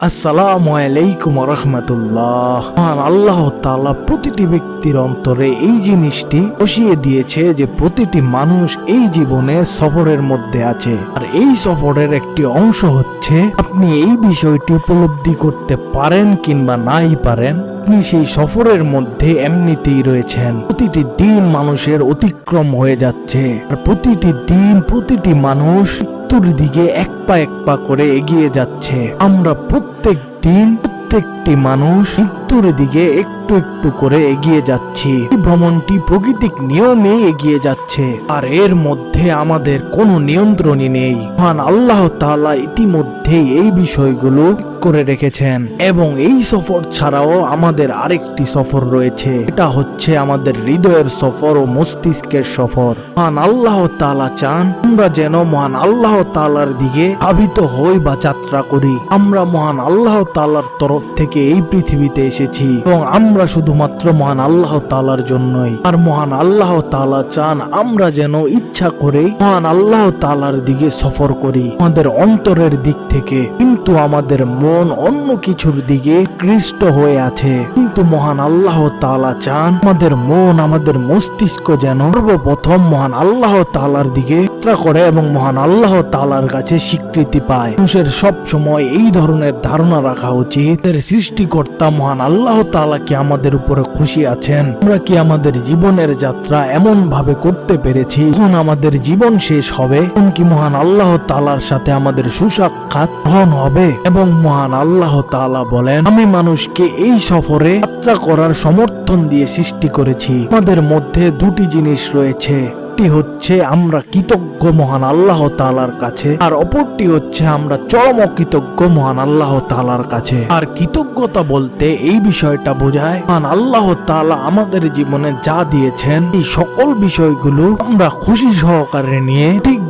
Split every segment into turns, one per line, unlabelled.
আসসালামু আলাইকুম রহমতুল্লাহ। মহান আল্লাহ তাআলা প্রতিটি ব্যক্তির অন্তরে এই জিনিসটি বসিয়ে দিয়েছে যে প্রতিটি মানুষ এই জীবনে সফরের মধ্যে আছে। আর এই সফরের একটি অংশ হচ্ছে, আপনি এই বিষয়টি উপলব্ধি করতে পারেন কিংবা নাই পারেন, আপনি সেই সফরের মধ্যে এমনিতেই রয়েছেন। প্রতিটি দিন মানুষের অতিক্রম হয়ে যাচ্ছে। আর প্রতিটি দিন প্রতিটি মানুষ মৃত্যুর দিকে এক পা এক পা করে এগিয়ে যাচ্ছে। আমরা প্রত্যেক দিন প্রত্যেকটি মানুষ মৃত্যুর দিকে একটু একটু করে এগিয়ে যাচ্ছি। ভ্রমণটি প্রাকৃতিক নিয়মে এগিয়ে যাচ্ছে। আর এর মধ্যে আমাদের কোনো নিয়ন্ত্রণই নেই। মহান আল্লাহ তাআলা ইতিমধ্যেই এই বিষয়গুলো করে রেখেছেন। এবং এই সফর ছাড়াও আমাদের আরেকটি সফর রয়েছে। এটা হচ্ছে আমাদের হৃদয়ের সফর ও মস্তিষ্কের সফর। মহান আল্লাহ তাআলা চান আমরা যেন মহান আল্লাহ তালার দিকে ধাবিত হই বা যাত্রা করি। আমরা মহান আল্লাহ তালার তরফ থেকে এই পৃথিবীতে এসেছি এবং আমরা শুধুমাত্র মহান আল্লাহ তালার জন্যই। আর মহান আল্লাহ তাআলা চান আমরা যেন ইচ্ছা করে মহান আল্লাহ তাআলার দিকে সফর করি। আমাদের অন্তরের দিক থেকে কিন্তু আমাদের মন অন্য কিছুর দিকে কৃষ্ট হয়ে আছে। কিন্তু মহান আল্লাহ তাআলা চান আমাদের মন, আমাদের মস্তিষ্ক যেন সর্বপ্রথম মহান আল্লাহ তাআলার দিকে যাত্রা করে এবং মহান আল্লাহ তালার কাছে স্বীকৃতি পায়। মানুষের সব সময় এই ধরনের ধারণা রাখা উচিত। সৃষ্টিকর্তা মহান আল্লাহ তাআলা কি আমাদের উপরে খুশি আছেন? আমরা কি আমাদের জীবনের যাত্রা এমন ভাবে করতে পেরেছি? যখন আমাদের জীবন শেষ হবে কি মহান আল্লাহ তালার সাথে আমাদের সুসাক্ষাৎ গ্রহণ হবে? এবং মহান আল্লাহ তাআলা বলেন, আমি মানুষকে এই সফরে যাত্রা করার সমর্থন দিয়ে সৃষ্টি করেছি। আমাদের মধ্যে দুটি জিনিস রয়েছে। একটি হচ্ছে আমরা কৃতজ্ঞ মহান আল্লাহ তালার কাছে, আর অপরটি হচ্ছে আমরা চরম অকৃতজ্ঞ মহান আল্লাহ তালার কাছে। আর কৃতজ্ঞতা বলতে এই বিষয়টা বোঝায়, মহান আল্লাহ তালা আমাদের জীবনে যা দিয়েছেন, এই সকল বিষয়গুলো আমরা খুশি সহকারে নিয়ে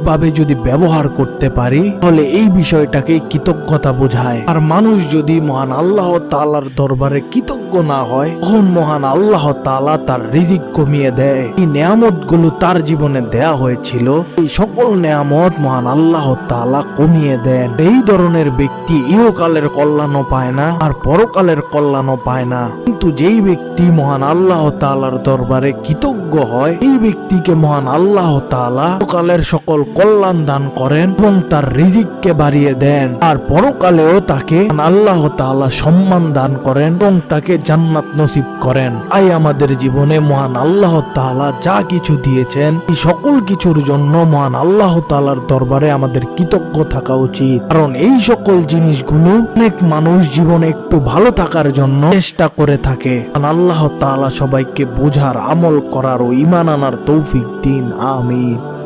ঠিকভাবে যদি ব্যবহার করতে পারি, তাহলে এই বিষয়টাকে কৃতজ্ঞতা বোঝায়। আর মানুষ যদি মহান আল্লাহ তাআলার দরবারে কৃতজ্ঞ না হয়, তখন মহান আল্লাহ তাআলা তার রিজিক কমিয়ে দেয়। এই নিয়ামতগুলো তার জীবনে দেয়া হয়েছিল, এই সকল নিয়ামত মহান আল্লাহ তাআলা কমিয়ে দেন। এই ধরনের ব্যক্তি ইহকালের কল্যাণও পায় না, আর পরকালের কল্যাণও পায় না। কিন্তু যেই ব্যক্তি মহান আল্লাহ তালার দরবারে কৃতজ্ঞ হয়, এই ব্যক্তিকে মহান আল্লাহ তাআলা পরকালের সকল কল্যাণ দান করেন এবং তার রিজিককে বাড়িয়ে দেন। আর পরকালেও তাকে আল্লাহ তাআলা সম্মান দান করেন এবং তাকে জান্নাত নসিব করেন। তাই আমাদের জীবনে মহান আল্লাহ তাআলা যা কিছু দিয়েছেন, এই সকল কিছুর জন্য মহান আল্লাহ তাআলার দরবারে আমাদের কৃতজ্ঞ থাকা উচিত। কারণ এই সকল জিনিসগুলো অনেক মানুষ জীবনে একটু ভালো থাকার জন্য চেষ্টা করে থাকে। আল্লাহ তাআলা সবাইকে বোঝার, আমল করার ও ইমান আনার তৌফিক দিন। আমিন।